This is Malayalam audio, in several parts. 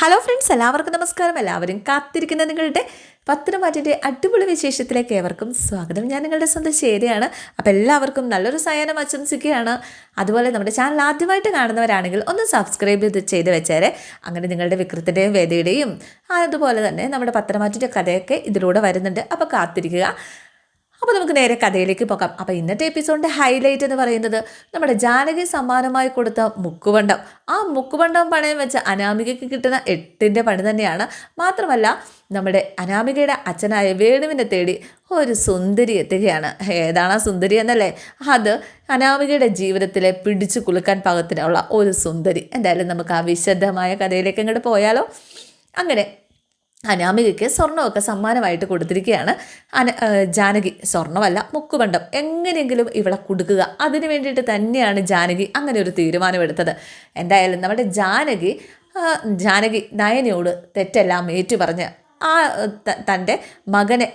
ഹലോ ഫ്രണ്ട്സ് എല്ലാവർക്കും നമസ്കാരം. എല്ലാവരും കാത്തിരിക്കുന്ന നിങ്ങളുടെ പത്രമാറ്റിന്റെ അടിപൊളി വിശേഷത്തിലേക്ക് ഏവർക്കും സ്വാഗതം. ഞാൻ നിങ്ങളുടെ സ്വന്തം ശരിയാണ് അപ്പോൾ എല്ലാവർക്കും നല്ലൊരു സയനം ആശംസിക്കുകയാണ്. അതുപോലെ നമ്മുടെ ചാനൽ ആദ്യമായിട്ട് കാണുന്നവരാണെങ്കിൽ ഒന്ന് സബ്സ്ക്രൈബ് ചെയ്ത് ചെയ്ത് വെച്ചേരെ. അങ്ങനെ നിങ്ങളുടെ വിക്രത്തിന്റെയും വേദിയുടെയും അതുപോലെ തന്നെ നമ്മുടെ പത്രമാറ്റിന്റെ കഥയൊക്കെ ഇതിലൂടെ വരുന്നുണ്ട്. അപ്പോൾ കാത്തിരിക്കുക. അപ്പോൾ നമുക്ക് നേരെ കഥയിലേക്ക് പോകാം. അപ്പോൾ ഇന്നത്തെ എപ്പിസോഡിന്റെ ഹൈലൈറ്റ് എന്ന് പറയുന്നത് നമ്മുടെ ജാനകി സമ്മാനമായി കൊടുത്ത മുക്കുവണ്ടം. ആ മുക്കുവണ്ടം പണയം വെച്ച അനാമികയ്ക്ക് കിട്ടുന്ന എട്ടിന്റെ പണി തന്നെയാണ്. മാത്രമല്ല നമ്മുടെ അനാമികയുടെ അച്ഛനായ വേണുവിനെ തേടി ഒരു സുന്ദരി എത്തുകയാണ്. ഏതാണ് ആ സുന്ദരി എന്നല്ലേ? അത് അനാമികയുടെ ജീവിതത്തിലെ പിടിച്ചു കുലുക്കാൻ പാകത്തിനുള്ള ഒരു സുന്ദരി. എന്തായാലും നമുക്ക് ആ വിശദമായ കഥയിലേക്ക് അങ്ങോട്ട് പോയാലോ. അങ്ങനെ അനാമികയ്ക്ക് സ്വർണമൊക്കെ സമ്മാനമായിട്ട് കൊടുത്തിരിക്കുകയാണ്. അന ജാനകി സ്വർണമല്ല മുക്കുബണ്ടം എങ്ങനെയെങ്കിലും ഇവളെ കൊടുക്കുക. അതിന് വേണ്ടിയിട്ട് തന്നെയാണ് ജാനകി അങ്ങനെ ഒരു തീരുമാനമെടുത്തത്. എന്തായാലും നമ്മുടെ ജാനകി ജാനകി നയനയോട് തെറ്റെല്ലാം ഏറ്റു പറഞ്ഞ് ആ തന്റെ മകനെ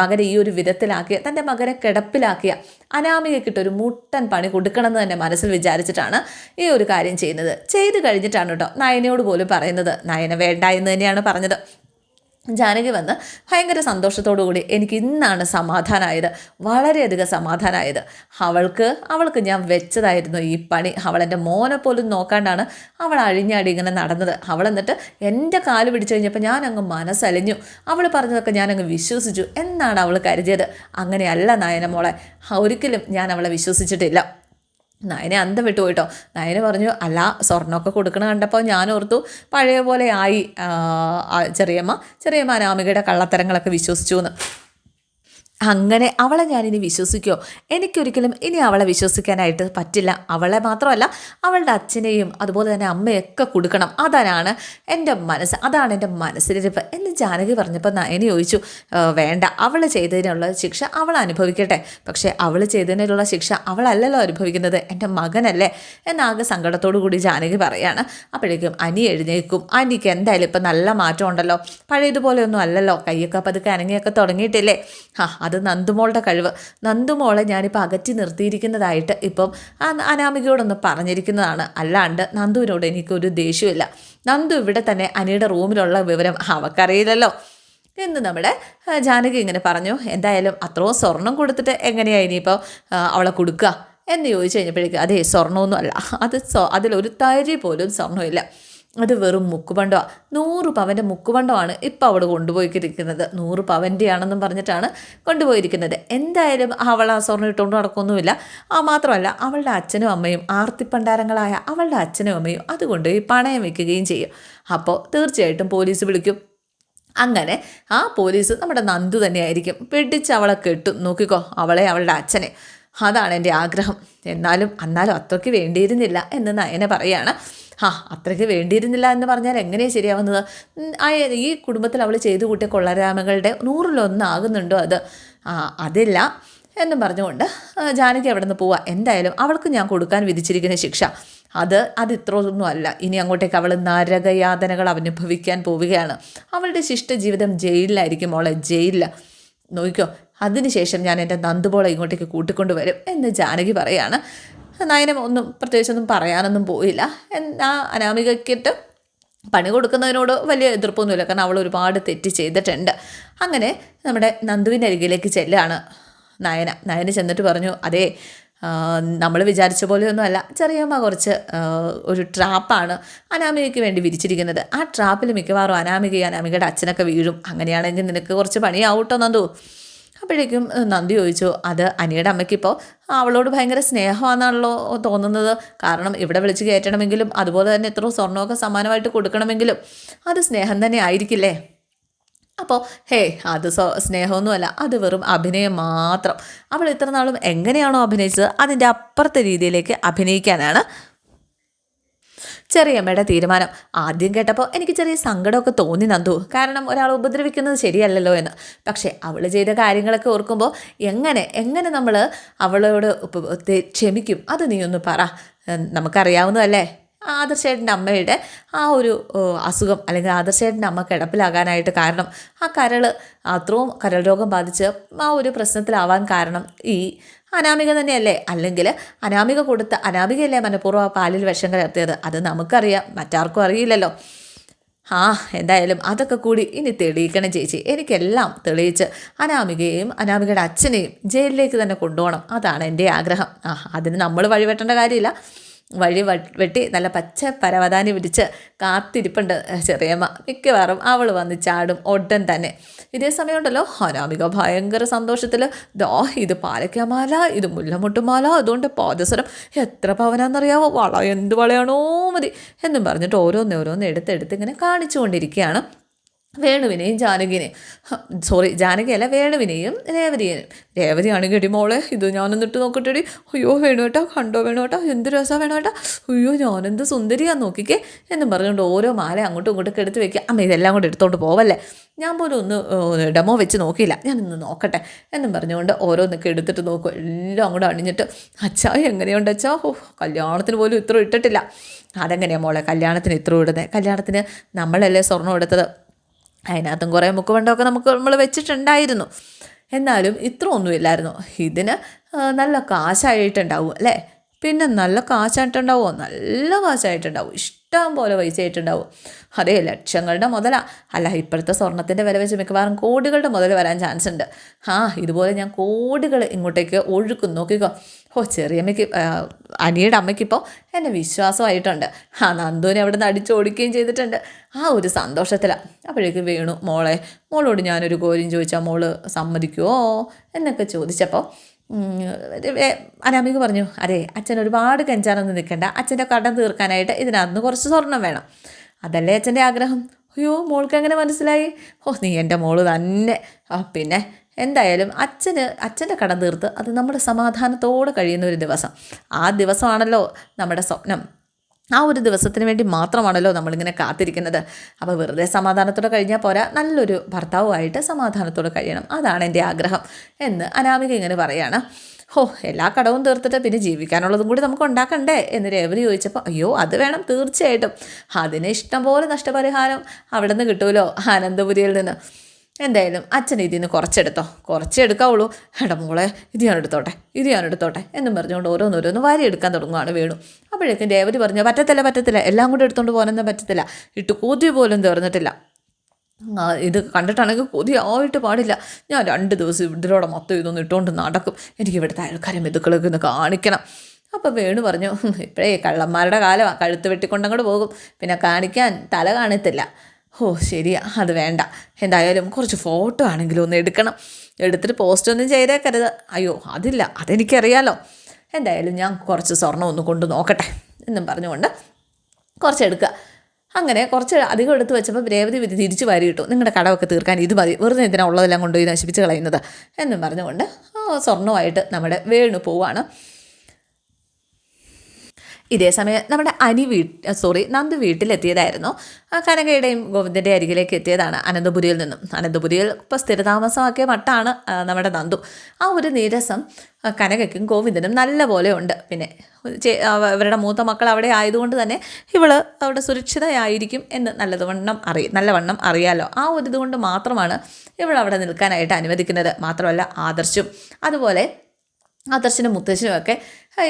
മകനെ ഈ ഒരു വിധത്തിലാക്കിയ തന്റെ മകനെ കിടപ്പിലാക്കിയ അനാമികയ്ക്കിട്ടൊരു മുട്ടൻ പണി കൊടുക്കണമെന്ന് തന്നെ മനസ്സിൽ വിചാരിച്ചിട്ടാണ് ഈ ഒരു കാര്യം ചെയ്യുന്നത്. ചെയ്ത് കഴിഞ്ഞിട്ടാണ് കേട്ടോ നയനയോട് പോലും പറയുന്നത്. നയന വേണ്ട എന്ന് തന്നെയാണ് പറഞ്ഞത്. ജാനകി വന്ന് ഭയങ്കര സന്തോഷത്തോടു കൂടി എനിക്ക് ഇന്നാണ് സമാധാനമായത് വളരെയധികം സമാധാനമായത് അവൾക്ക് അവൾക്ക് ഞാൻ വെച്ചതായിരുന്നു ഈ പണി. അവൾ എന്റെ മോനെ പോലും നോക്കാണ്ടാണ് അവൾ അഴിഞ്ഞാടി ഇങ്ങനെ നടന്നത്. അവൾ എന്നിട്ട് എന്റെ കാൽ പിടിച്ചു കഴിഞ്ഞപ്പോൾ ഞാൻ അങ്ങ് മനസ്സലിഞ്ഞു. അവൾ പറഞ്ഞതൊക്കെ ഞാൻ വിശ്വസിച്ചു. എന്നാണ് അവൾ കരുതിയത്. അങ്ങനെയല്ല നയന മോളെ. ഒരിക്കലും ഞാൻ അവളെ വിശ്വസിച്ചിട്ടില്ല. നയനെ അന്തം വിട്ടു പോയിട്ടോ നയനെ പറഞ്ഞു അല്ല സ്വർണമൊക്കെ കൊടുക്കണ കണ്ടപ്പോൾ ഞാൻ ഓർത്തു പഴയ പോലെ ആയി ചെറിയമ്മ ചെറിയമ്മ അനാമികയുടെ കള്ളത്തരങ്ങളൊക്കെ വിശ്വസിച്ചു എന്ന് അങ്ങനെ അവളെ ഞാനിനി വിശ്വസിക്കുമോ എനിക്കൊരിക്കലും ഇനി അവളെ വിശ്വസിക്കാനായിട്ട് പറ്റില്ല. അവളെ മാത്രമല്ല അവളുടെ അച്ഛനെയും അതുപോലെ തന്നെ അമ്മയൊക്കെ കൊടുക്കണം. അതാണ് എന്റെ മനസ്സ്. അതാണ് എന്റെ മനസ്സിലിരിപ്പ് എന്ന് ജാനകി പറഞ്ഞപ്പോൾ നയനി ചോദിച്ചു വേണ്ട. അവൾ ചെയ്തതിനുള്ള ശിക്ഷ അവൾ അനുഭവിക്കട്ടെ. പക്ഷേ അവൾ ചെയ്തതിനുള്ള ശിക്ഷ അവളല്ലല്ലോ അനുഭവിക്കുന്നത്. എന്റെ മകനല്ലേ? എന്നാകെ സങ്കടത്തോടു കൂടി ജാനകി പറയാണ്. അപ്പോഴേക്കും അനി എഴുന്നേക്കും അനിക്ക് എന്തായാലും ഇപ്പം നല്ല മാറ്റമുണ്ടല്ലോ പഴയതുപോലെയൊന്നും അല്ലല്ലോ. കയ്യൊക്കെ പതുക്കെ അനങ്ങിയൊക്കെ തുടങ്ങിയിട്ടില്ലേ? ആ അത് നന്ദുമോളുടെ കഴിവ്. നന്ദുമോളെ ഞാനിപ്പോൾ അകറ്റി നിർത്തിയിരിക്കുന്നതായിട്ട് ഇപ്പം അനാമികയോടൊന്ന് പറഞ്ഞിരിക്കുന്നതാണ്. അല്ലാണ്ട് നന്ദുവിനോട് എനിക്കൊരു ദേഷ്യമില്ല നന്ദു ഇവിടെ തന്നെ അനിയുടെ റൂമിലുള്ള വിവരം അവക്കറിയില്ലല്ലോ. എന്ന് നമ്മുടെ ജാനകി ഇങ്ങനെ പറഞ്ഞു. എന്തായാലും അത്രയും സ്വർണം കൊടുത്തിട്ട് എങ്ങനെയാണ് ഇനിയിപ്പോൾ അവളെ കൊടുക്കുക? എന്ന് ചോദിച്ചു കഴിഞ്ഞപ്പോഴേക്കും അതേ സ്വർണമൊന്നും അല്ല അത് അതിലൊരു തരി പോലും സ്വർണമില്ല. അത് വെറും മുക്കുപണ്ടമാണ് നൂറ് പവന്റെ മുക്കുപണ്ടമാണ് ഇപ്പോൾ അവൾ കൊണ്ടുപോയിരിക്കുന്നത് നൂറ് പവന്റെ ആണെന്നും പറഞ്ഞിട്ടാണ് കൊണ്ടുപോയിരിക്കുന്നത്. എന്തായാലും അവൾ ആ സ്വർണം ഇട്ടുകൊണ്ട് നടക്കൊന്നുമില്ല. ആ മാത്രമല്ല അവളുടെ അച്ഛനും അമ്മയും ആർത്തിപ്പണ്ടാരങ്ങളായ അവളുടെ അച്ഛനും അമ്മയും അതുകൊണ്ട് ഈ പണയം വെക്കുകയും ചെയ്യും. അപ്പോൾ തീർച്ചയായിട്ടും പോലീസ് വിളിക്കും. അങ്ങനെ ആ പോലീസ് നമ്മുടെ നന്ദു തന്നെയായിരിക്കും. പിടിച്ച് അവളെ കെട്ടും. നോക്കിക്കോ അവളെ അവളുടെ അച്ഛനെ. അതാണ് എന്റെ ആഗ്രഹം. എന്നാലും അന്നാലും അത്രയ്ക്ക് വേണ്ടിയിരുന്നില്ല എന്ന് നയനെ പറയുകയാണ് ആ അത്രയ്ക്ക് വേണ്ടിയിരുന്നില്ല എന്ന് പറഞ്ഞാൽ എങ്ങനെയാണ് ശരിയാവുന്നത്? ഈ കുടുംബത്തിൽ അവൾ ചെയ്തു കൂട്ടിയ കൊള്ളരാമകളുടെ നൂറിലൊന്നാകുന്നുണ്ടോ അത്? ആ അതില്ല എന്നും പറഞ്ഞുകൊണ്ട് ജാനകി അവിടെ നിന്ന് പോവുക എന്തായാലും അവൾക്ക് ഞാൻ കൊടുക്കാൻ വിധിച്ചിരിക്കുന്ന ശിക്ഷ. അത് അത് ഇത്രയൊന്നും അല്ല. ഇനി അങ്ങോട്ടേക്ക് അവൾ നരകയാതനകൾ അനുഭവിക്കാൻ പോവുകയാണ്. അവളുടെ ശിഷ്ട ജീവിതം ജയിലിലായിരിക്കും മോളെ ജയിലില്ല നോക്കിക്കോ അതിനുശേഷം ഞാൻ എന്റെ നന്ദുപോളെ ഇങ്ങോട്ടേക്ക് കൂട്ടിക്കൊണ്ടുവരും എന്ന് ജാനകി പറയാണ്. നയനം ഒന്നും പ്രത്യേകിച്ചൊന്നും പറയാനൊന്നും പോയില്ല. എന്നാ അനാമികയ്ക്കിട്ട് പണി കൊടുക്കുന്നതിനോട് വലിയ എതിർപ്പൊന്നുമില്ല. കാരണം അവൾ ഒരുപാട് തെറ്റ് ചെയ്തിട്ടുണ്ട്. അങ്ങനെ നമ്മുടെ നന്ദുവിന്റെ അരികിലേക്ക് ചെല്ലാണ് നയന. നയന ചെന്നിട്ട് പറഞ്ഞു അതെ നമ്മൾ വിചാരിച്ച പോലെയൊന്നുമല്ല. ചെറിയമ്മ കുറച്ച് ഒരു ട്രാപ്പാണ് അനാമികയ്ക്ക് വേണ്ടി വിരിച്ചിരിക്കുന്നത്. ആ ട്രാപ്പിൽ മിക്കവാറും അനാമിക അനാമികയുടെ അച്ഛനൊക്കെ വീഴും. അങ്ങനെയാണെങ്കിൽ നിനക്ക് കുറച്ച് പണിയാവട്ടോ നന്ദു? അപ്പോഴേക്കും നന്ദി ചോദിച്ചു. അത് അനിയുടെ അമ്മയ്ക്കിപ്പോൾ അവളോട് ഭയങ്കര സ്നേഹമാണെന്നാണല്ലോ തോന്നുന്നത്. കാരണം ഇവിടെ വിളിച്ച് കയറ്റണമെങ്കിലും അതുപോലെ തന്നെ എത്ര സ്വർണമൊക്കെ സമാനമായിട്ട് കൊടുക്കണമെങ്കിലും അത് സ്നേഹം തന്നെ ആയിരിക്കില്ലേ? അപ്പോൾ ഹേ അത് സ്വ സ്നേഹമൊന്നുമല്ല അത് വെറും അഭിനയം മാത്രം. അവൾ ഇത്ര നാളും എങ്ങനെയാണോ അഭിനയിച്ചത് അതിന്റെ അപ്പുറത്തെ രീതിയിലേക്ക് അഭിനയിക്കാനാണ് ചെറിയമ്മയുടെ തീരുമാനം. ആദ്യം കേട്ടപ്പോൾ എനിക്ക് ചെറിയ സങ്കടമൊക്കെ തോന്നി നന്ദു. കാരണം ഒരാൾ ഉപദ്രവിക്കുന്നത് ശരിയല്ലല്ലോ എന്ന്. പക്ഷേ അവൾ ചെയ്ത കാര്യങ്ങളൊക്കെ ഓർക്കുമ്പോൾ എങ്ങനെ എങ്ങനെ നമ്മൾ അവളോട് ക്ഷമിക്കും? അത് നീ ഒന്ന് പറ. നമുക്കറിയാവുന്നതല്ലേ? ആദർശേട്ടന്റെ അമ്മയുടെ ആ ഒരു അസുഖം അല്ലെങ്കിൽ ആദർശേട്ടന്റെ അമ്മ കിടപ്പിലാകാനായിട്ട് കാരണം ആ കരൾ അത്രയും കരൾ രോഗം ബാധിച്ച് ആ ഒരു പ്രശ്നത്തിലാവാൻ കാരണം ഈ അനാമിക തന്നെയല്ലേ? അല്ലെങ്കിൽ അനാമിക കൊടുത്ത അനാമികയല്ലേ മനഃപൂർവം പാലിൽ വിഷം കലർത്തിയത് അത് നമുക്കറിയാം. മറ്റാർക്കും അറിയില്ലല്ലോ. ആ എന്തായാലും അതൊക്കെ കൂടി ഇനി തെളിയിക്കണം ചേച്ചി. എനിക്കെല്ലാം തെളിയിച്ച് അനാമികയെയും അനാമികയുടെ അച്ഛനെയും ജയിലിലേക്ക് തന്നെ കൊണ്ടുപോകണം. അതാണ് എന്റെ ആഗ്രഹം. ആ അതിന് നമ്മൾ വഴിവെട്ടേണ്ട കാര്യമില്ല. വഴി വെട്ടി നല്ല പച്ച പരവതാനി പിടിച്ച് കാത്തിരിപ്പുണ്ട് ചെറിയമ്മ. മിക്കവാറും അവൾ വന്ന് ചാടും ഉടൻ തന്നെ. ഇതേ സമയമുണ്ടല്ലോ അനാമിക ഭയങ്കര സന്തോഷത്തിൽ ദോ ഇത് പാലക്കാമാല ഇത് മുല്ലമുട്ടുമാല അതുകൊണ്ട് പാദസരം എത്ര പവനാന്നറിയാവോ വള എന്ത് വളയാണോ മതി എന്നും പറഞ്ഞിട്ട് ഓരോന്ന് ഓരോന്ന് എടുത്തെടുത്ത് ഇങ്ങനെ കാണിച്ചുകൊണ്ടിരിക്കുകയാണ്. വേണുവിനെയും ജാനകിനെയും സോറി ജാനകിയല്ല വേണുവിനെയും രേവതിയെയും. രേവതിയാണെങ്കിൽ എടി മോളെ ഇത് ഞാനൊന്നിട്ട് നോക്കട്ടെടി. അയ്യോ വേണുവേട്ടാ കണ്ടോ വേണുവേട്ടാ എന്ത് രസമാണ് വേണുവേട്ടാ. അയ്യോ ഞാനെന്ത് സുന്ദരിയാന്ന് നോക്കിക്കേ എന്നും പറഞ്ഞുകൊണ്ട് ഓരോ മാല അങ്ങോട്ടും ഇങ്ങോട്ടൊക്കെ എടുത്ത് വെക്കുക. അമ്മ ഇതെല്ലാം കൂടെ എടുത്തോണ്ട് പോവല്ലേ? ഞാൻ പോലും ഒന്ന് ഡെമോ വെച്ച് നോക്കിയില്ല. ഞാനൊന്ന് നോക്കട്ടെ എന്നും പറഞ്ഞുകൊണ്ട് ഓരോന്നൊക്കെ എടുത്തിട്ട് നോക്കും. എല്ലാം അങ്ങോട്ട് അണിഞ്ഞിട്ട് അച്ഛാ എങ്ങനെയുണ്ട് അച്ഛാ? ഓ കല്യാണത്തിന് പോലും ഇത്ര ഇട്ടിട്ടില്ല. അതെങ്ങനെയാണ് മോളെ കല്യാണത്തിന് ഇത്ര ഇടുന്നത് കല്യാണത്തിന് നമ്മളല്ലേ സ്വർണം എടുത്തത്? അതിനകത്തും കുറേ മുക്കുവണ്ടമൊക്കെ നമുക്ക് നമ്മൾ വെച്ചിട്ടുണ്ടായിരുന്നു. എന്നാലും ഇത്ര ഒന്നുമില്ലായിരുന്നു ഇതിന് നല്ല കാശായിട്ടുണ്ടാവും അല്ലേ? പിന്നെ നല്ല കാശായിട്ടുണ്ടാവുമോ നല്ല കാശായിട്ടുണ്ടാവും. ഇഷ്ടം പോലെ പൈസ ആയിട്ടുണ്ടാവും അതേ ലക്ഷങ്ങളുടെ മുതലാ. അല്ല ഇപ്പോഴത്തെ സ്വർണത്തിന്റെ വില വെച്ച് മിക്കവാറും കോടികളുടെ മുതൽ വരാൻ ചാൻസ് ഉണ്ട് ആ ഇതുപോലെ ഞാൻ കോടികൾ ഇങ്ങോട്ടേക്ക് ഒഴുക്കും. നോക്കിക്കോ. ഓ ചെറിയമ്മയ്ക്ക് അനിയുടെ അമ്മയ്ക്കിപ്പോൾ എന്നെ വിശ്വാസമായിട്ടുണ്ട്. ആ നന്ദുവിനെ അവിടെ നിന്ന് അടിച്ചോടിക്കുകയും ചെയ്തിട്ടുണ്ട്. ആ ഒരു സന്തോഷത്തിലാണ് അപ്പോഴേക്കും വീണു. മോളെ മോളോട് ഞാനൊരു കോര്യം ചോദിച്ചാൽ മോൾ സമ്മതിക്കുമോ എന്നൊക്കെ ചോദിച്ചപ്പോൾ അനാമിക പറഞ്ഞു അതെ അച്ഛൻ ഒരുപാട് കഞ്ചാനൊന്നും നിൽക്കണ്ട. അച്ഛന്റെ കടം തീർക്കാനായിട്ട് ഇതിനകത്ത് കുറച്ച് സ്വർണം വേണം. അതല്ലേ അച്ഛന്റെ ആഗ്രഹം? അയ്യോ മോൾക്ക് എങ്ങനെ മനസ്സിലായി? ഓ നീ എന്റെ മോൾ തന്നെ. ആ പിന്നെ എന്തായാലും അച്ഛന് അച്ഛന്റെ കടം തീർത്ത് അത് നമ്മുടെ സമാധാനത്തോടെ കഴിയുന്ന ഒരു ദിവസം. ആ ദിവസമാണല്ലോ നമ്മുടെ സ്വപ്നം. ആ ഒരു ദിവസത്തിന് വേണ്ടി മാത്രമാണല്ലോ നമ്മളിങ്ങനെ കാത്തിരിക്കുന്നത്. അപ്പോൾ വെറുതെ സമാധാനത്തോടെ കഴിഞ്ഞാൽ പോരാ. നല്ലൊരു ഭർത്താവുമായിട്ട് സമാധാനത്തോടെ കഴിയണം. അതാണ് എന്റെ ആഗ്രഹം എന്ന് അനാമിക ഇങ്ങനെ പറയുകയാണ് ഹോ എല്ലാ കടവും തീർത്തിട്ട് പിന്നെ ജീവിക്കാനുള്ളതും കൂടി നമുക്ക് ഉണ്ടാക്കണ്ടേ എന്ന് രേവതി ചോദിച്ചപ്പോൾ അയ്യോ അത് വേണം തീർച്ചയായിട്ടും. അതിന് ഇഷ്ടം പോലെ നഷ്ടപരിഹാരം അവിടെ നിന്ന് കിട്ടുമല്ലോ ആനന്ദപുരിയിൽ നിന്ന്. എന്തായാലും അച്ഛൻ ഇതിൽ നിന്ന് കുറച്ചെടുത്തോ. കുറച്ചെടുക്കാവുള്ളൂ എടാ മോളെ ഇത് ഞാൻ എടുത്തോട്ടെ. ഇത് ഞാൻ എടുത്തോട്ടെ എന്നും പറഞ്ഞുകൊണ്ട് ഓരോന്നോരോന്ന് വാരി എടുക്കാൻ തുടങ്ങുകയാണ് വേണു. അപ്പോഴേക്കും രേവതി പറഞ്ഞു പറ്റത്തില്ല പറ്റത്തില്ല. എല്ലാം കൂടെ എടുത്തുകൊണ്ട് പോകാനൊന്നും പറ്റത്തില്ല. ഇട്ട് കൊതി പോലും തീർന്നിട്ടില്ല. ഇത് കണ്ടിട്ടാണെങ്കിൽ കൊതിയായിട്ട് പാടില്ല. ഞാൻ രണ്ട് ദിവസം ഇതിലൂടെ മൊത്തം ഇതൊന്നും ഇട്ടുകൊണ്ട് നടക്കും. എനിക്ക് ഇവിടുത്തെ ആൾക്കാരെ മെതുക്കളൊക്കെ ഒന്ന് കാണിക്കണം. അപ്പോൾ വേണു പറഞ്ഞു ഇപ്പോഴേ കള്ളന്മാരുടെ കാലമാണ് കഴുത്ത് വെട്ടിക്കൊണ്ടങ്ങോട്ട് പോകും. പിന്നെ കാണിക്കാൻ തല കാണത്തില്ല. ഓ ശരിയാ. അത് വേണ്ട. എന്തായാലും കുറച്ച് ഫോട്ടോ ആണെങ്കിലും ഒന്ന് എടുക്കണം. എടുത്തിട്ട് പോസ്റ്റ് ഒന്നും ചെയ്തേക്കരുത്. അയ്യോ അതില്ല. അതെനിക്കറിയാലോ. എന്തായാലും ഞാൻ കുറച്ച് സ്വർണം ഒന്ന് കൊണ്ട് നോക്കട്ടെ എന്നും പറഞ്ഞുകൊണ്ട് കുറച്ച് എടുക്കുക. അങ്ങനെ കുറച്ച് അധികം എടുത്ത് വെച്ചപ്പോൾ രേവതി വിധി തിരിച്ചു വാരി കിട്ടും നിങ്ങളുടെ കടമൊക്കെ തീർക്കാൻ ഇത് മതി. വെറുതെ ഇതിനുള്ളതെല്ലാം ഉള്ളതെല്ലാം കൊണ്ടുപോയി നശിപ്പിച്ച് കളയുന്നത്? എന്നും പറഞ്ഞുകൊണ്ട് സ്വർണമായിട്ട് നമ്മുടെ വേണു പോവാണ്. ഇതേ സമയം നമ്മുടെ അനി വീട്ട് സോറി നന്ദു വീട്ടിലെത്തിയതായിരുന്നു. കനകയുടെയും ഗോവിന്ദന്റെ അരികിലേക്ക് എത്തിയതാണ് അനന്തപുരിയിൽ നിന്നും. അനന്തപുരിയിൽ ഇപ്പോൾ സ്ഥിരതാമസമാക്കിയ മട്ടാണ് നമ്മുടെ നന്ദു. ആ ഒരു നീരസം കനകയ്ക്കും ഗോവിന്ദനും നല്ല പോലെ ഉണ്ട്. പിന്നെ അവരുടെ മൂത്ത മക്കൾ അവിടെ ആയതുകൊണ്ട് തന്നെ ഇവൾ അവിടെ സുരക്ഷിതയായിരിക്കും എന്ന് നല്ലതുവണ്ണം അറിയ നല്ലവണ്ണം അറിയാലോ. ആ ഒരു ഇതുകൊണ്ട് മാത്രമാണ് ഇവൾ അവിടെ നിൽക്കാനായിട്ട് അനുവദിക്കുന്നത്. മാത്രമല്ല ആദർശും. അതുപോലെ ആദർശനും മുത്തശ്ശനും ഒക്കെ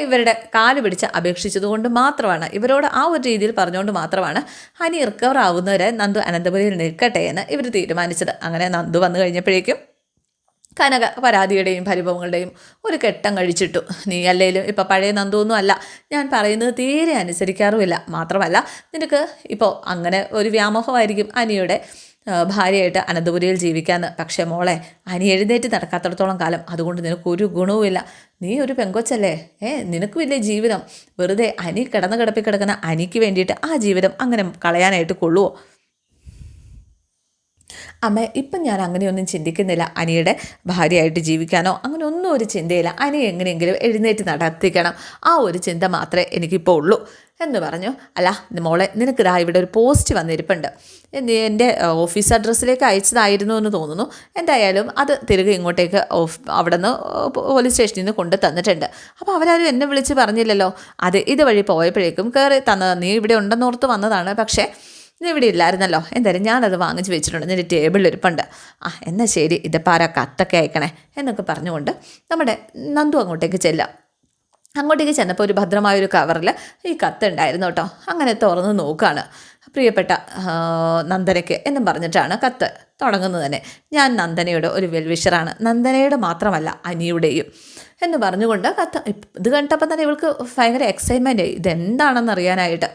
ഇവരുടെ കാൽ പിടിച്ച് അപേക്ഷിച്ചതുകൊണ്ട് മാത്രമാണ്. ഇവരോട് ആ ഒരു രീതിയിൽ പറഞ്ഞുകൊണ്ട് മാത്രമാണ് ഹനി റിക്കവർ ആവുന്നവരെ നന്ദു അനന്തപുരിയിൽ നിൽക്കട്ടെ എന്ന് ഇവർ തീരുമാനിച്ചത്. അങ്ങനെ നന്ദു വന്നു കഴിഞ്ഞപ്പോഴേക്കും കനക പരാതിയുടെയും പരിഭവങ്ങളുടെയും ഒരു കെട്ടം കഴിച്ചിട്ടു. നീ അല്ലേലും ഇപ്പം പഴയ നന്ദുവൊന്നും അല്ല. ഞാൻ പറയുന്നത് തീരെ അനുസരിക്കാറുമില്ല. മാത്രമല്ല നിനക്ക് ഇപ്പോൾ അങ്ങനെ ഒരു വ്യാമോഹമായിരിക്കും അനിയുടെ ഭാര്യയായിട്ട് അനന്തപുരിയിൽ ജീവിക്കാമെന്ന് പക്ഷേ മോളെ അനി എഴുന്നേറ്റ് നടക്കാത്തടത്തോളം കാലം അതുകൊണ്ട് നിനക്ക് ഒരു ഗുണവുമില്ല. നീ ഒരു പെങ്കൊച്ചല്ലേ? ഏ നിനക്ക് വലിയ ജീവിതം. വെറുതെ അനി കിടന്ന് കിടപ്പി കിടക്കുന്ന അനിക്ക് വേണ്ടിയിട്ട് ആ ജീവിതം അങ്ങനെ കളയാനായിട്ട് കൊള്ളുവോ? അമ്മ ഇപ്പം ഞാൻ അങ്ങനെയൊന്നും ചിന്തിക്കുന്നില്ല. അനിയുടെ ഭാര്യയായിട്ട് ജീവിക്കാനോ അങ്ങനെ ഒന്നും ഒരു ചിന്തയില്ല. അനി എങ്ങനെയെങ്കിലും എഴുന്നേറ്റ് നടത്തിക്കണം. ആ ഒരു ചിന്ത മാത്രമേ എനിക്കിപ്പോൾ ഉള്ളൂ. എന്ന് പറഞ്ഞു അല്ല മോളെ നിനക്ക് ഇതാ ഇവിടെ ഒരു പോസ്റ്റ് വന്നിരിപ്പുണ്ട്. എന്റെ ഓഫീസ് അഡ്രസ്സിലേക്ക് അയച്ചതായിരുന്നു എന്ന് തോന്നുന്നു. എന്തായാലും അത് തിരികെ ഇങ്ങോട്ടേക്ക് ഓഫ് അവിടെ നിന്ന് പോലീസ് സ്റ്റേഷനിൽ നിന്ന് കൊണ്ട് തന്നിട്ടുണ്ട്. അപ്പോൾ അവരാരും എന്നെ വിളിച്ച് പറഞ്ഞില്ലല്ലോ. അത് ഇതുവഴി പോയപ്പോഴേക്കും കയറി തന്നത് നീ ഇവിടെ ഉണ്ടെന്നോർത്ത് വന്നതാണ് പക്ഷേ നീ ഇവിടെ ഇല്ലായിരുന്നല്ലോ. എന്തായാലും ഞാനത് വാങ്ങിച്ച് വെച്ചിട്ടുണ്ട്. നിന്റെ ടേബിളിൽ ഇരിപ്പുണ്ട്. ആ എന്നാൽ ശരി ഇതിപ്പോൾ ആരാ കത്തൊക്കെ അയക്കണേ എന്നൊക്കെ പറഞ്ഞുകൊണ്ട് നമ്മുടെ നന്ദു അങ്ങോട്ടേക്ക് ചെല്ലാം അങ്ങോട്ടേക്ക് ചെന്നപ്പോൾ ഒരു ഭദ്രമായ ഒരു കവറിൽ ഈ കത്ത് ഉണ്ടായിരുന്നു കേട്ടോ. അങ്ങനെ തുറന്ന് നോക്കുകയാണ് പ്രിയപ്പെട്ട നന്ദനയ്ക്ക് എന്നും പറഞ്ഞിട്ടാണ് കത്ത് തുടങ്ങുന്നത് തന്നെ. ഞാൻ നന്ദനയുടെ ഒരു വെൽവിഷറാണ്. നന്ദനയുടെ മാത്രമല്ല അനിയുടെയും. എന്ന് പറഞ്ഞുകൊണ്ട് കത്ത് ഇത് കണ്ടപ്പോൾ തന്നെ ഇവൾക്ക് ഭയങ്കര എക്സൈറ്റ്മെന്റ് ആയി. ഇതെന്താണെന്ന് അറിയാനായിട്ട്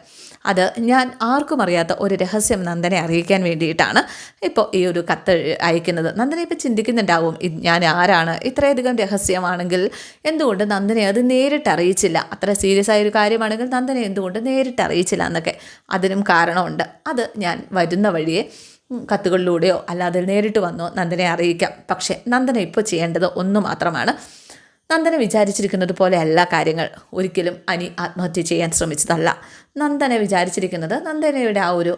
അത് ഞാൻ ആർക്കും അറിയാത്ത ഒരു രഹസ്യം നന്ദനെ അറിയിക്കാൻ വേണ്ടിയിട്ടാണ് ഇപ്പോൾ ഈ ഒരു കത്ത് അയക്കുന്നത്. നന്ദനെ ഇപ്പോൾ ചിന്തിക്കുന്നുണ്ടാവും ഞാൻ ആരാണ്? ഇത്രയധികം രഹസ്യമാണെങ്കിൽ എന്തുകൊണ്ട് നന്ദനെ അത് നേരിട്ട് അറിയിച്ചില്ല? അത്ര സീരിയസ് ആയ ഒരു കാര്യമാണെങ്കിൽ നന്ദനെ എന്തുകൊണ്ട് നേരിട്ട് അറിയിച്ചില്ല എന്നൊക്കെ അതിനും കാരണമുണ്ട്. അത് ഞാൻ വരുന്ന വഴിയെ കത്തുകളിലൂടെയോ അല്ലാതെ നേരിട്ട് വന്നോ നന്ദനെ അറിയിക്കാം. പക്ഷേ നന്ദന ഇപ്പോൾ ചെയ്യേണ്ടത് ഒന്ന് മാത്രമാണ് നന്ദന വിചാരിച്ചിരിക്കുന്നത് പോലെ അല്ല കാര്യങ്ങൾ. ഒരിക്കലും അനി ആത്മഹത്യ ചെയ്യാൻ ശ്രമിച്ചതല്ല. നന്ദന വിചാരിച്ചിരിക്കുന്നത് നന്ദനയുടെ ആ ഒരു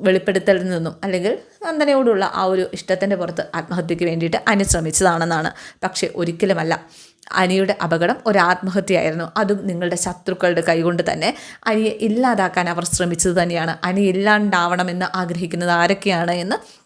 വെളിപ്പെടുത്തലിൽ നിന്നും അല്ലെങ്കിൽ നന്ദനയോടുള്ള ആ ഒരു ഇഷ്ടത്തിന്റെ പുറത്ത് ആത്മഹത്യയ്ക്ക് വേണ്ടിയിട്ട് അനി ശ്രമിച്ചതാണെന്നാണ്. പക്ഷേ ഒരിക്കലുമല്ല. അനിയുടെ അപകടം ഒരു ആത്മഹത്യയായിരുന്നു. അതും നിങ്ങളുടെ ശത്രുക്കളുടെ കൈകൊണ്ട് തന്നെ. അനിയെ ഇല്ലാതാക്കാൻ അവർ ശ്രമിച്ചത് തന്നെയാണ്. അനി ഇല്ലാണ്ടാവണമെന്ന് ആഗ്രഹിക്കുന്നത് ആരൊക്കെയാണ് എന്ന്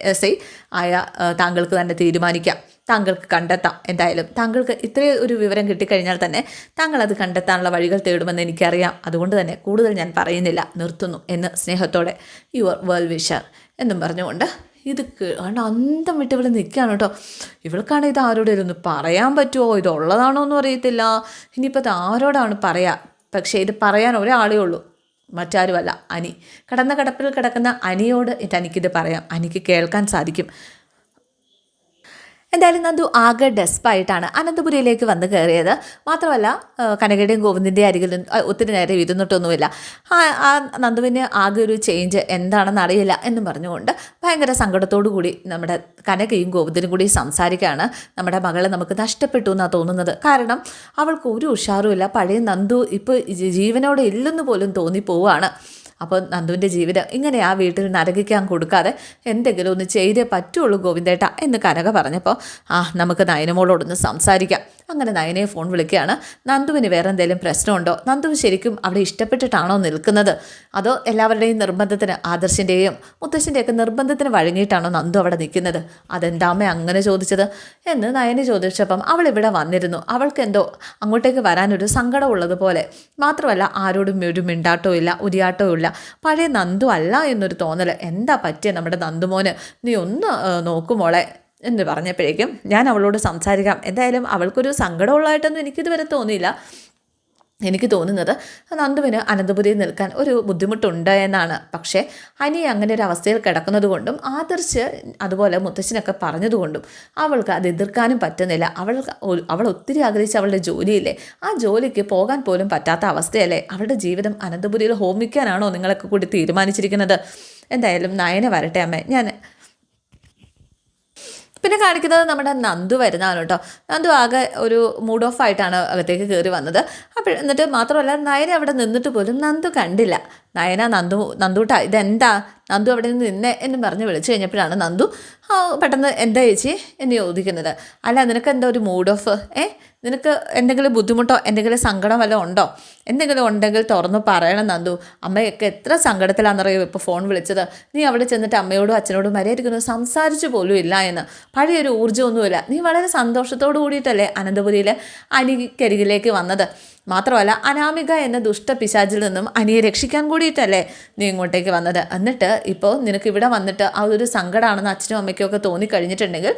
എസ് ഐ ആയ താങ്കൾക്ക് തന്നെ തീരുമാനിക്കാം. താങ്കൾക്ക് കണ്ടെത്താം എന്തായാലും. താങ്കൾക്ക് ഇത്രയും ഒരു വിവരം കിട്ടിക്കഴിഞ്ഞാൽ തന്നെ താങ്കൾ അത് കണ്ടെത്താനുള്ള വഴികൾ തേടുമെന്ന് എനിക്കറിയാം. അതുകൊണ്ട് തന്നെ കൂടുതൽ ഞാൻ പറയുന്നില്ല. നിർത്തുന്നു എന്ന് സ്നേഹത്തോടെ. യുവർ വേൾ വിഷർ എന്നും പറഞ്ഞുകൊണ്ട് ഇത് കണ്ട് അന്തം വിട്ട് ഇവിടെ നിൽക്കുകയാണ് കേട്ടോ. ഇവൾക്കാണ് ഇത് ആരോടും ഒന്ന് പറയാൻ പറ്റുമോ ഇതുള്ളതാണോ എന്നും അറിയത്തില്ല. ഇനിയിപ്പോൾ ഇത് ആരോടാണ് പറയുക പക്ഷേ ഇത് പറയാൻ ഒരാളേ ഉള്ളൂ. മറ്റാരുമല്ല അനി. കടന്ന കടപ്പിൽ കിടക്കുന്ന അനിയോട് എനിക്കിത് പറയാം. അനിക്ക് കേൾക്കാൻ സാധിക്കും. എന്തായാലും നന്ദു ആകെ ഡെസ്പായിട്ടാണ് അനന്തപുരിയിലേക്ക് വന്ന് കയറിയത്. മാത്രമല്ല കനകയുടെയും ഗോവിന്ദിന്റെ അരികിൽ ഒത്തിരി നേരം ഇരുന്നിട്ടൊന്നുമില്ല. ആ നന്ദുവിന് ആകെ ഒരു ചേഞ്ച് എന്താണെന്ന് അറിയില്ല എന്നും പറഞ്ഞുകൊണ്ട് ഭയങ്കര സങ്കടത്തോടു കൂടി നമ്മുടെ കനകയും ഗോവിന്ദനും കൂടി സംസാരിക്കുകയാണ്. നമ്മുടെ മകളെ നമുക്ക് നഷ്ടപ്പെട്ടു എന്നാണ് തോന്നുന്നത്. കാരണം അവൾക്ക് ഒരു ഉഷാറുമില്ല. പഴയ നന്ദു ഇപ്പോൾ ജീവനോടെ ഇല്ലെന്ന് പോലും തോന്നിപ്പോവുകയാണ്. അപ്പോൾ നന്ദുവിന്റെ ജീവിതം ഇങ്ങനെ ആ വീട്ടിൽ നരകിക്കാൻ കൊടുക്കാതെ എന്തെങ്കിലും ഒന്ന് ചെയ്തേ പറ്റുള്ളൂ ഗോവിന്ദേട്ട എന്ന് കനക പറഞ്ഞപ്പോൾ ആ നമുക്ക് നയനമോളോടൊന്ന് സംസാരിക്കാം. അങ്ങനെ നയനയെ ഫോൺ വിളിക്കുകയാണ്. നന്ദുവിന് വേറെ എന്തെങ്കിലും പ്രശ്നമുണ്ടോ? നന്ദു ശരിക്കും അവിടെ ഇഷ്ടപ്പെട്ടിട്ടാണോ നിൽക്കുന്നത്? അതോ എല്ലാവരുടെയും നിർബന്ധത്തിന് ആദർശിന്റെയും മുത്തശ്ശിന്റെയൊക്കെ നിർബന്ധത്തിന് വഴങ്ങിയിട്ടാണോ നന്ദു അവിടെ നിൽക്കുന്നത്? അതെന്താമേ അങ്ങനെ ചോദിച്ചത്? എന്ന് നയനെ ചോദിച്ചപ്പം അവൾ ഇവിടെ വന്നിരുന്നു. അവൾക്ക് എന്തോ അങ്ങോട്ടേക്ക് വരാനൊരു സങ്കടമുള്ളതുപോലെ മാത്രമല്ല ആരോടും ഒരു മിണ്ടാട്ടോ ഇല്ല ഉരിയാട്ടോ ഇല്ല. പഴയ നന്ദു അല്ല എന്നൊരു തോന്നൽ എന്താ പറ്റിയ നമ്മുടെ നന്ദുമോന്? നീ ഒന്ന് നോക്കുമോളെ എന്ന് പറഞ്ഞപ്പോഴേക്കും ഞാൻ അവളോട് സംസാരിക്കാം. എന്തായാലും അവൾക്കൊരു സങ്കടമുള്ളതായിട്ടൊന്നും എനിക്കിതുവരെ തോന്നിയില്ല. എനിക്ക് തോന്നുന്നത് നന്ദുവിന് അനന്തപുരിയിൽ നിൽക്കാൻ ഒരു ബുദ്ധിമുട്ടുണ്ട് എന്നാണ്. പക്ഷേ അനി അങ്ങനെ ഒരു അവസ്ഥയിൽ കിടക്കുന്നത് കൊണ്ടും ആദർശ് അതുപോലെ മുത്തശ്ശനൊക്കെ പറഞ്ഞതുകൊണ്ടും അവൾക്ക് അത് എതിർക്കാനും പറ്റുന്നില്ല. അവൾ അവൾ ഒത്തിരി ആഗ്രഹിച്ച അവളുടെ ജോലിയില്ലേ? ആ ജോലിക്ക് പോകാൻ പോലും പറ്റാത്ത അവസ്ഥയല്ലേ? അവളുടെ ജീവിതം അനന്തപുരിയിൽ ഹോമിക്കാനാണോ നിങ്ങളൊക്കെ കൂടി തീരുമാനിച്ചിരിക്കുന്നത്? എന്തായാലും നയന വരട്ടെ അമ്മേ. ഞാൻ പിന്നെ കാണിക്കുന്നത് നമ്മുടെ നന്ദു വരുന്നതാണ് കേട്ടോ. നന്ദു ആകെ ഒരു മൂഡ് ഓഫ് ആയിട്ടാണ് അകത്തേക്ക് കയറി വന്നത്. അപ്പോൾ എന്നിട്ട് മാത്രമല്ല നയന അവിടെ നിന്നിട്ട് പോലും നന്ദു കണ്ടില്ല. നയന നന്ദു നന്ദൂട്ടാ ഇതെന്താ? നന്ദു അവിടെ നിന്ന് നിന്നെ എന്ന് പറഞ്ഞ് വിളിച്ചു കഴിഞ്ഞപ്പോഴാണ് നന്ദു പെട്ടെന്ന് എന്താ ചേച്ചി എന്ന് ചോദിക്കുന്നത്. അല്ല നിനക്ക് എന്താ ഒരു മൂഡ് ഓഫ് ഏ? നിനക്ക് എന്തെങ്കിലും ബുദ്ധിമുട്ടോ എന്തെങ്കിലും സങ്കടം വല്ലതും ഉണ്ടോ? എന്തെങ്കിലും ഉണ്ടെങ്കിൽ തുറന്ന് പറയണം നന്ദു. അമ്മയൊക്കെ എത്ര സങ്കടത്തിലാണെന്നറിയോ ഇപ്പോൾ ഫോൺ വിളിച്ചത്. നീ അവിടെ ചെന്നിട്ട് അമ്മയോടും അച്ഛനോടും മര്യാദയ്ക്കൊന്നും സംസാരിച്ചു പോലും ഇല്ല എന്ന്. പഴയൊരു ഊർജമൊന്നുമില്ല. നീ വളരെ സന്തോഷത്തോടു കൂടിയിട്ടല്ലേ അനന്തപുരിയിൽ അനിക്കരികിലേക്ക് വന്നത്. മാത്രമല്ല അനാമിക എന്ന ദുഷ്ട പിശാചിൽ നിന്നും അനിയെ രക്ഷിക്കാൻ കൂടിയിട്ടല്ലേ നീ ഇങ്ങോട്ടേക്ക് വന്നത്? എന്നിട്ട് ഇപ്പോൾ നിനക്ക് ഇവിടെ വന്നിട്ട് ആ ഒരു സങ്കടമാണെന്ന് അച്ഛനും അമ്മയ്ക്കും ഒക്കെ തോന്നിക്കഴിഞ്ഞിട്ടുണ്ടെങ്കിൽ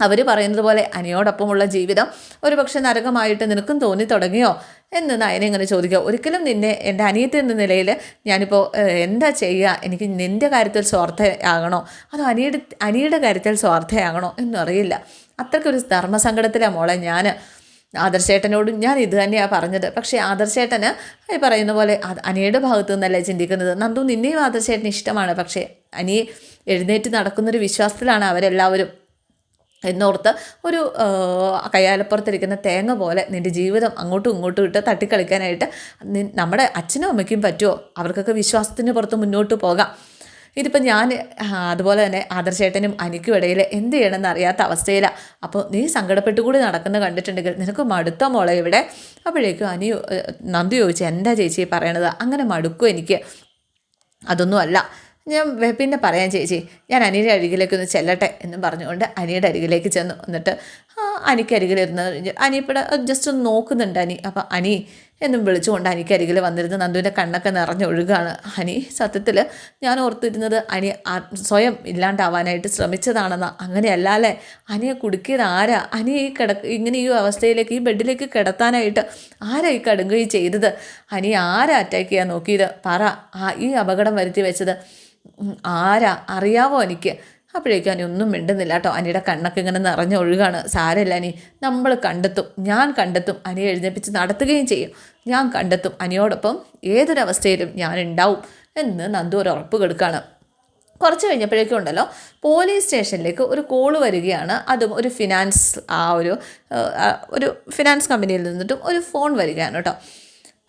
അവർ പറയുന്നത് പോലെ അനിയോടൊപ്പമുള്ള ജീവിതം ഒരുപക്ഷെ നരകമായിട്ട് നിനക്കും തോന്നി തുടങ്ങിയോ? എന്ന് നയനെ ഇങ്ങനെ ചോദിക്കുക. ഒരിക്കലും നിന്നെ എന്റെ അനിയത്തി എന്ന നിലയിൽ ഞാനിപ്പോൾ എന്താ ചെയ്യുക? എനിക്ക് നിന്റെ കാര്യത്തിൽ സ്വാർത്ഥയാകണോ? അതോ അനിയുടെ അനിയുടെ കാര്യത്തിൽ സ്വാർത്ഥയാകണോ? എന്നറിയില്ല അത്രയ്ക്കൊരു ധർമ്മസങ്കടത്തിലാണ് മോളെ ഞാൻ ആദർശേട്ടനോടും ഞാൻ ഇത് തന്നെയാണ് പറഞ്ഞത്. പക്ഷേ ആദർശേട്ടന് ഈ പറയുന്ന പോലെ അനിയുടെ ഭാഗത്തു നിന്നല്ലേ ചിന്തിക്കുന്നത്? നന്ദു നിന്നെയും ആദർശേട്ടന് ഇഷ്ടമാണ്. പക്ഷേ അനി എഴുന്നേറ്റ് നടക്കുന്നൊരു വിശ്വാസത്തിലാണ് അവരെല്ലാവരും. എന്നോർത്ത് ഒരു കയ്യാലപ്പുറത്തിരിക്കുന്ന തേങ്ങ പോലെ നിന്റെ ജീവിതം അങ്ങോട്ടും ഇങ്ങോട്ടും ഇട്ട് തട്ടിക്കളിക്കാനായിട്ട് നമ്മുടെ അച്ഛനും അമ്മയ്ക്കും പറ്റുമോ? അവർക്കൊക്കെ വിശ്വാസത്തിന് പുറത്ത് മുന്നോട്ട് പോകാം. ഇതിപ്പോൾ ഞാൻ അതുപോലെ തന്നെ ആദർശേട്ടനും അനിക്കും ഇടയിൽ എന്ത് ചെയ്യണമെന്ന് അറിയാത്ത അവസ്ഥയിലാണ് അപ്പോൾ നീ സങ്കടപ്പെട്ടുകൂടി നടക്കുന്നത് കണ്ടിട്ടുണ്ടെങ്കിൽ നിനക്ക് മടുത്ത മോളെ ഇവിടെ? അപ്പോഴേക്കും അനി നന്ദി ചോദിച്ചു എന്താ ചേച്ചി പറയണത്? അങ്ങനെ മടുക്കും എനിക്ക്? അതൊന്നുമല്ല ഞാൻ പിന്നെ പറയാം ചേച്ചി. ഞാൻ അനിയുടെ അരികിലേക്ക് ഒന്ന് ചെല്ലട്ടെ എന്ന് പറഞ്ഞുകൊണ്ട് അനിയുടെ അരികിലേക്ക് ചെന്നു. എന്നിട്ട് അനിക്ക് അരികിലിരുന്ന് കഴിഞ്ഞ് അനി ഇവിടെ ജസ്റ്റ് ഒന്ന് നോക്കുന്നുണ്ട് അനി. അപ്പോൾ അനി എന്നും വിളിച്ചുകൊണ്ട് അനിക്കരികിൽ വന്നിരുന്ന് നന്ദുവിന്റെ കണ്ണൊക്കെ നിറഞ്ഞൊഴുകാണ്. അനി സത്യത്തിൽ ഞാൻ ഓർത്തിരുന്നത് അനി സ്വയം ഇല്ലാണ്ടാവാനായിട്ട് ശ്രമിച്ചതാണെന്ന്. അങ്ങനെയല്ല അല്ലേ അനിയെ കുടുക്കിയത് ആരാ? അനി ഈ കിട ഇങ്ങനെ ഈ അവസ്ഥയിലേക്ക് ഈ ബെഡിലേക്ക് കിടത്താനായിട്ട് ആരാ ഈ കടുങ്കൈ ചെയ്തത്? അനി ആരാ അറ്റാക്ക് ചെയ്യാൻ നോക്കിയത്? പറ ഈ അപകടം വരുത്തി വെച്ചത് ആരാ? അറിയാവോ എനിക്ക് അപ്പോഴേക്കും അനി ഒന്നും മിണ്ടുന്നില്ല കേട്ടോ. അനിയുടെ കണ്ണൊക്കെ ഇങ്ങനെ നിറഞ്ഞ ഒഴുകാണ്. സാരമില്ല അനി. നമ്മൾ കണ്ടെത്തും. ഞാൻ കണ്ടെത്തും. അനി എഴുന്നേപ്പിച്ച് നടത്തുകയും ചെയ്യും. ഞാൻ കണ്ടെത്തും. അനിയോടൊപ്പം ഏതൊരവസ്ഥയിലും ഞാൻ ഉണ്ടാവും എന്ന് നന്ദു ഒരു ഉറപ്പ് കൊടുക്കുകയാണ്. കുറച്ച് കഴിഞ്ഞപ്പോഴേക്കും ഉണ്ടല്ലോ പോലീസ് സ്റ്റേഷനിലേക്ക് ഒരു കോൾ വരികയാണ്. അതും ഒരു ഫിനാൻസ് ആ ഒരു ഒരു ഫിനാൻസ് കമ്പനിയിൽ നിന്നിട്ടും ഒരു ഫോൺ വരികയാണ് കേട്ടോ.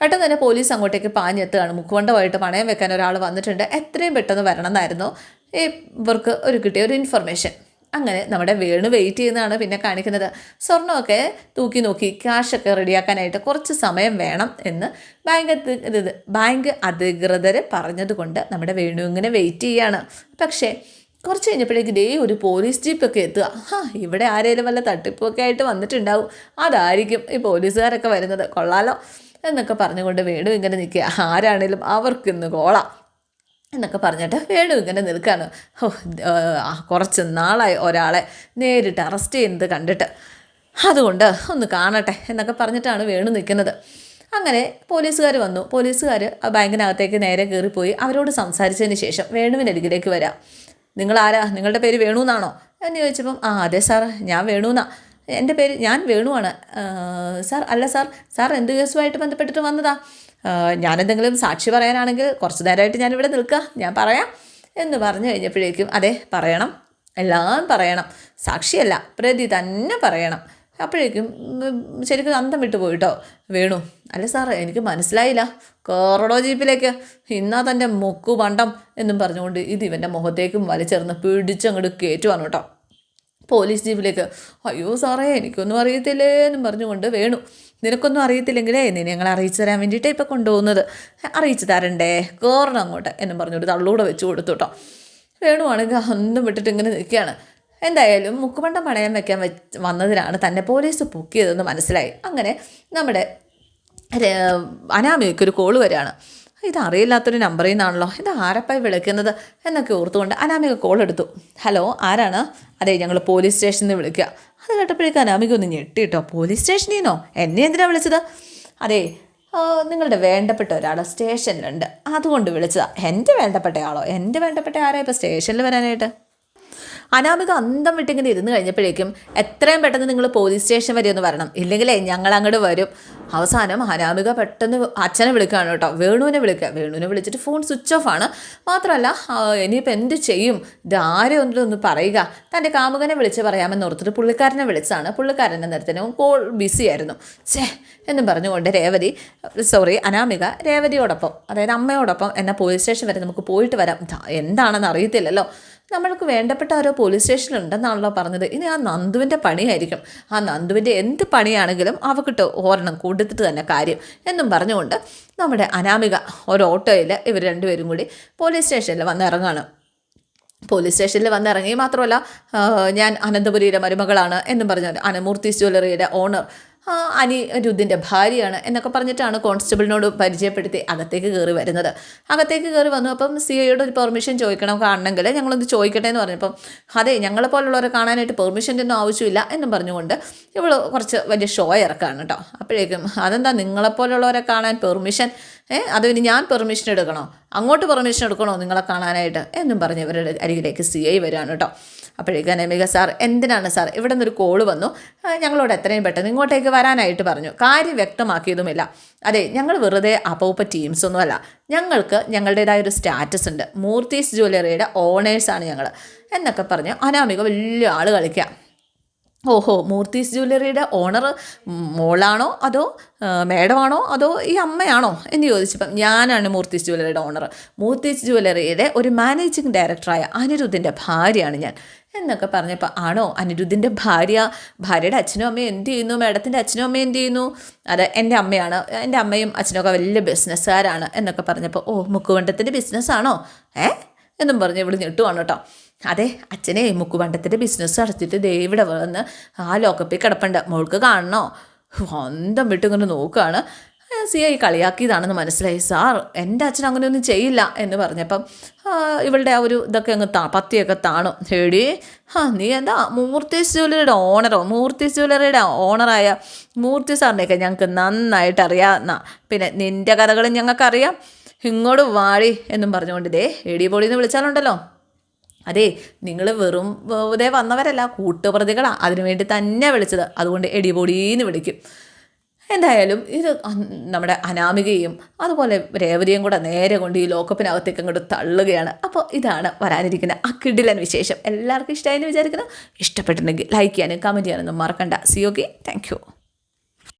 പെട്ടെന്ന് തന്നെ പോലീസ് അങ്ങോട്ടേക്ക് പാഞ്ഞെത്തുകയാണ്. മുക്കുവണ്ടമായിട്ട് പണയം വെക്കാൻ ഒരാൾ വന്നിട്ടുണ്ട്. എത്രയും പെട്ടെന്ന് വരണം എന്നായിരുന്നു. ഇവർക്ക് ഒരു കിട്ടിയ ഒരു ഇൻഫർമേഷൻ അങ്ങനെ നമ്മുടെ വേണു വെയിറ്റ് ചെയ്യുന്നതാണ് പിന്നെ കാണിക്കുന്നത്. സ്വർണമൊക്കെ തൂക്കി നോക്കി ക്യാഷൊക്കെ റെഡിയാക്കാനായിട്ട് കുറച്ച് സമയം വേണം എന്ന് ബാങ്ക് ബാങ്ക് അധികൃതർ പറഞ്ഞതുകൊണ്ട് നമ്മുടെ വേണു ഇങ്ങനെ വെയിറ്റ് ചെയ്യാണ്. പക്ഷേ കുറച്ച് കഴിഞ്ഞപ്പോഴേക്ക് ദേ ഒരു പോലീസ് ജീപ്പൊക്കെ എത്തുക. ആ ഇവിടെ ആരെങ്കിലും വല്ല തട്ടിപ്പൊക്കെ ആയിട്ട് വന്നിട്ടുണ്ടാവും. അതായിരിക്കും ഈ പോലീസുകാരൊക്കെ വരുന്നത്. കൊള്ളാലോ എന്നൊക്കെ പറഞ്ഞുകൊണ്ട് വേണു ഇങ്ങനെ നിൽക്കുക. ആരാണേലും അവർക്കിന്ന് കോളാം. എന്നൊക്കെ പറഞ്ഞിട്ട് വേണു ഇങ്ങനെ നിൽക്കുകയാണ് ഓ കുറച്ച് നാളായി ഒരാളെ നേരിട്ട് അറസ്റ്റ് ചെയ്യുന്നത് കണ്ടിട്ട്. അതുകൊണ്ട് ഒന്ന് കാണട്ടെ എന്നൊക്കെ പറഞ്ഞിട്ടാണ് വേണു നിൽക്കുന്നത്. അങ്ങനെ പോലീസുകാർ വന്നു. പോലീസുകാർ ബാങ്കിനകത്തേക്ക് നേരെ കയറിപ്പോയി. അവരോട് സംസാരിച്ചതിന് ശേഷം വേണുവിന്റെ അരികിലേക്ക് വരാം. നിങ്ങൾ ആരാ നിങ്ങളുടെ പേര് വേണു എന്നാണോ? എന്ന് ചോദിച്ചപ്പം ആ അതെ സാർ ഞാൻ വേണു എന്നാ. എന്റെ പേര് ഞാൻ വേണുവാണ്. സാർ അല്ല സാർ സാർ എന്ത് കേസുമായിട്ട് ബന്ധപ്പെട്ടിട്ട് വന്നതാ? ഞാനെന്തെങ്കിലും സാക്ഷി പറയാനാണെങ്കിൽ കുറച്ച് നേരമായിട്ട് ഞാനിവിടെ നിൽക്കുക ഞാൻ പറയാം എന്ന് പറഞ്ഞു കഴിഞ്ഞപ്പോഴേക്കും അതെ പറയണം. എല്ലാം പറയണം. സാക്ഷിയല്ല പ്രതി തന്നെ പറയണം. അപ്പോഴേക്കും ശരിക്കും അന്തം വിട്ടു പോയിട്ടോ വേണു അല്ല സാറേ എനിക്ക് മനസ്സിലായില്ല. കോറഡോ ജീപ്പിലേക്ക്. ഇന്നാ തന്റെ മുക്കു പണ്ടം എന്നും പറഞ്ഞുകൊണ്ട് ഇത് ഇവന്റെ മുഖത്തേക്കും വലിച്ചെറിഞ്ഞ് പിടിച്ചങ്ങോട്ട് വന്നു കേട്ടോ പോലീസ് ജീപ്പിലേക്ക്. അയ്യോ സാറേ എനിക്കൊന്നും അറിയത്തില്ലേ എന്നും പറഞ്ഞുകൊണ്ട് വേണു നിനക്കൊന്നും അറിയത്തില്ലെങ്കിലേ നീ ഞങ്ങളെ അറിയിച്ചു തരാൻ വേണ്ടിയിട്ടേ ഇപ്പം കൊണ്ടുപോകുന്നത്. അറിയിച്ചു തരണ്ടേ? കയറണം അങ്ങോട്ട് എന്നും പറഞ്ഞൊരു തള്ളൂടെ വെച്ച് കൊടുത്തു കേട്ടോ വേണുവാണെങ്കിൽ ഒന്നും വിട്ടിട്ട് ഇങ്ങനെ നിൽക്കുകയാണ്. എന്തായാലും മുക്കുമണ്ടം പണയം വെക്കാൻ വന്നതിനാണ് തന്നെ പോലീസ് പൊക്കിയതെന്ന് മനസ്സിലായി. അങ്ങനെ നമ്മുടെ അനാമിയൊക്കെ ഒരു കോൾ വരികയാണ്. ഇത് അറിയില്ലാത്തൊരു നമ്പറിൽ നിന്നാണല്ലോ. ഇത് ആരപ്പായി വിളിക്കുന്നത് എന്നൊക്കെ ഓർത്തുകൊണ്ട് അനാമിക കോൾ എടുത്തു. ഹലോ ആരാണ്? അതെ ഞങ്ങൾ പോലീസ് സ്റ്റേഷനിൽ നിന്ന് വിളിക്കുക അത് കേട്ടപ്പോഴേക്കും അനാമിക ഒന്ന് ഞെട്ടിട്ടോ പോലീസ് സ്റ്റേഷനിൽ നിന്നോ? എന്നെ എന്തിനാണ് വിളിച്ചത്? അതെ നിങ്ങളുടെ വേണ്ടപ്പെട്ട ഒരാൾ സ്റ്റേഷനിലുണ്ട് അതുകൊണ്ട് വിളിച്ചതാണ് എന്റെ വേണ്ടപ്പെട്ടയാളോ? എന്റെ വേണ്ടപ്പെട്ട ആരാ ഇപ്പോൾ സ്റ്റേഷനിൽ വരാനായിട്ട്? അനാമിക അന്തം വിട്ടിങ്ങനെ ഇരുന്ന് കഴിഞ്ഞപ്പോഴേക്കും എത്രയും പെട്ടെന്ന് നിങ്ങൾ പോലീസ് സ്റ്റേഷൻ വരെ ഒന്ന് വരണം. ഇല്ലെങ്കിലേ ഞങ്ങൾ അങ്ങോട്ട് വരും. അവസാനം അനാമിക പെട്ടെന്ന് അച്ഛനെ വിളിക്കുകയാണ് കേട്ടോ. വേണുവിനെ വിളിക്കുക. വേണുവിനെ വിളിച്ചിട്ട് ഫോൺ സ്വിച്ച് ഓഫ് ആണ്. മാത്രമല്ല ഇനിയിപ്പോൾ എന്ത് ചെയ്യും? ഇത് ആരെ ഒന്ന് പറയുക. തന്റെ കാമുകനെ വിളിച്ച് പറയാമെന്ന് ഓർത്തിട്ട് പുള്ളിക്കാരനെ വിളിച്ചാണ് പുള്ളിക്കാരന്റെ നേരത്തിന് കോൾ ബിസി ആയിരുന്നു. ചേ എന്നും പറഞ്ഞുകൊണ്ട് രേവതി സോറി അനാമിക രേവതിയോടൊപ്പം അതായത് അമ്മയോടൊപ്പം എന്നെ പോലീസ് സ്റ്റേഷൻ വരെ നമുക്ക് പോയിട്ട് വരാം. എന്താണെന്ന് അറിയത്തില്ലല്ലോ. നമ്മൾക്ക് വേണ്ടപ്പെട്ട ഓരോ പോലീസ് സ്റ്റേഷനിലുണ്ടെന്നാണല്ലോ പറഞ്ഞത്. ഇനി ആ നന്ദുവിന്റെ പണിയായിരിക്കും. ആ നന്ദുവിന്റെ എന്ത് പണിയാണെങ്കിലും അവക്കിട്ട് ഓരണം കൊടുത്തിട്ട് തന്നെ കാര്യം എന്നും പറഞ്ഞുകൊണ്ട് നമ്മുടെ അനാമിക ഒരു ഓട്ടോയിൽ ഇവർ രണ്ടുപേരും കൂടി പോലീസ് സ്റ്റേഷനിൽ വന്നിറങ്ങാണ് പോലീസ് സ്റ്റേഷനിൽ വന്നിറങ്ങി മാത്രമല്ല ഞാൻ അനന്തപുരിയുടെ മരുമകളാണ് എന്നും പറഞ്ഞു അനമൂർത്തി ജ്വല്ലറിയുടെ ഓണർ അനിരുദ്ധിന്റെ ഭാര്യയാണ് എന്നൊക്കെ പറഞ്ഞിട്ടാണ് കോൺസ്റ്റബിളിനോട് പരിചയപ്പെടുത്തി അകത്തേക്ക് കയറി വരുന്നത്. അകത്തേക്ക് കയറി വന്നു. അപ്പം സി ഐയോട് ഒരു പെർമിഷൻ ചോദിക്കണം കാണണമെങ്കിൽ ഞങ്ങളൊന്ന് ചോദിക്കട്ടെ എന്ന് പറഞ്ഞപ്പം അതെ ഞങ്ങളെ പോലുള്ളവരെ കാണാനായിട്ട് പെർമിഷന്റെ ഒന്നും ആവശ്യമില്ല എന്നും പറഞ്ഞുകൊണ്ട് ഇവൾ കുറച്ച് വലിയ ഷോ ഇറക്കാണ് കേട്ടോ. അപ്പോഴേക്കും അതെന്താ നിങ്ങളെപ്പോലുള്ളവരെ കാണാൻ പെർമിഷൻ ഏ? അത് ഇനി ഞാൻ പെർമിഷൻ എടുക്കണോ? അങ്ങോട്ട് പെർമിഷൻ എടുക്കണോ നിങ്ങളെ കാണാനായിട്ട്? എന്നും പറഞ്ഞ് ഇവരുടെ അരികിലേക്ക് സി ഐ വരികയാണ് കേട്ടോ അപ്പോഴേക്കും അനമിക സാർ എന്തിനാണ് സാർ ഇവിടെ നിന്നൊരു കോൾ വന്നു. ഞങ്ങളോട് എത്രയും പെട്ടെന്ന് ഇങ്ങോട്ടേക്ക് വരാനായിട്ട് പറഞ്ഞു. കാര്യം വ്യക്തമാക്കിയതുമില്ല. അതെ ഞങ്ങൾ വെറുതെ അപ്പൂപ്പ ടീംസൊന്നുമല്ല ഞങ്ങൾക്ക് ഞങ്ങളുടേതായ ഒരു സ്റ്റാറ്റസ് ഉണ്ട്. മൂർത്തീസ് ജ്വല്ലറിയുടെ ഓണേഴ്സാണ് ഞങ്ങൾ എന്നൊക്കെ പറഞ്ഞ് അനാമിക വലിയ ആൾ കളിക്കാം. ഓഹോ മൂർത്തീസ് ജ്വല്ലറിയുടെ ഓണർ മോളാണോ അതോ മേഡമാണോ അതോ ഈ അമ്മയാണോ എന്ന് ചോദിച്ചപ്പം ഞാനാണ് മൂർത്തീസ് ജ്വല്ലറിയുടെ ഓണർ മൂർത്തീസ് ജ്വല്ലറിയുടെ ഒരു മാനേജിങ് ഡയറക്ടറായ അനിരുദ്ധിന്റെ ഭാര്യയാണ് ഞാൻ എന്നൊക്കെ പറഞ്ഞപ്പോൾ ആണോ അനിരുദ്ധിന്റെ ഭാര്യ? ഭാര്യയുടെ അച്ഛനും അമ്മയും എന്ത് ചെയ്യുന്നു? മേഡത്തിന്റെ അച്ഛനും അമ്മയും എന്ത് ചെയ്യുന്നു? അത് എന്റെ അമ്മയാണ് എന്റെ അമ്മയും അച്ഛനൊക്കെ വലിയ ബിസിനസ്സുകാരാണ് എന്നൊക്കെ പറഞ്ഞപ്പോൾ ഓ മുക്കുവണ്ടത്തിന്റെ ബിസിനസ്സാണോ ഏ? എന്നും പറഞ്ഞ് ഇവിടെ ഞെട്ടുവാണ് കേട്ടോ. അതെ അച്ഛനെ മുക്കുപണ്ടത്തിന്റെ ബിസിനസ് അടച്ചിട്ട് ദേ ഇവിടെ വന്ന് ആ ലോക്കപ്പിൽ കിടപ്പുണ്ട്. മോൾക്ക് കാണണോ? അന്തം വിട്ട് ഇങ്ങനെ നോക്കുകയാണ് സി ഐ കളിയാക്കിയതാണെന്ന് മനസ്സിലായി. സാർ എന്റെ അച്ഛൻ അങ്ങനെയൊന്നും ചെയ്യില്ല എന്ന് പറഞ്ഞപ്പം ഇവളുടെ ആ ഒരു ഇതൊക്കെ അങ്ങ് താ പത്തിയൊക്കെ താണു. ഹേടി ആ നീ എന്താ മൂർത്തീസ് ജ്വല്ലറിയുടെ ഓണറോ മൂർത്തീസ് ജ്വല്ലറിയുടെ ഓണറായ മൂർത്തി സാറിനെയൊക്കെ ഞങ്ങൾക്ക് നന്നായിട്ട് അറിയാമെന്നാ പിന്നെ നിന്റെ കഥകളും ഞങ്ങൾക്കറിയാം. ഇങ്ങോട്ട് വാഴി എന്നും പറഞ്ഞുകൊണ്ട് ഇതേ എടി പൊടി എന്ന് വിളിച്ചാലുണ്ടല്ലോ. അതെ നിങ്ങൾ വെറും വെറുതെ വന്നവരല്ല കൂട്ടുപ്രതികളാണ് അതിനുവേണ്ടി തന്നെ വിളിച്ചത്. അതുകൊണ്ട് എടിപൊടിയെന്ന് വിളിക്കും. എന്തായാലും ഇത് നമ്മുടെ അനാമികയും അതുപോലെ രേവതിയും കൂടെ നേരെ കൊണ്ട് ഈ ലോക്കപ്പിനകത്തേക്ക് അങ്ങോട്ട് തള്ളുകയാണ്. അപ്പോൾ ഇതാണ് വരാനിരിക്കുന്ന ആ കിഡിലൻ വിശേഷം. എല്ലാവർക്കും ഇഷ്ടമായെന്ന് വിചാരിക്കുന്നു. ഇഷ്ടപ്പെട്ടിട്ടുണ്ടെങ്കിൽ ലൈക്ക് ചെയ്യാനും കമന്റ് ചെയ്യാനൊന്നും മറക്കണ്ട. C okay thank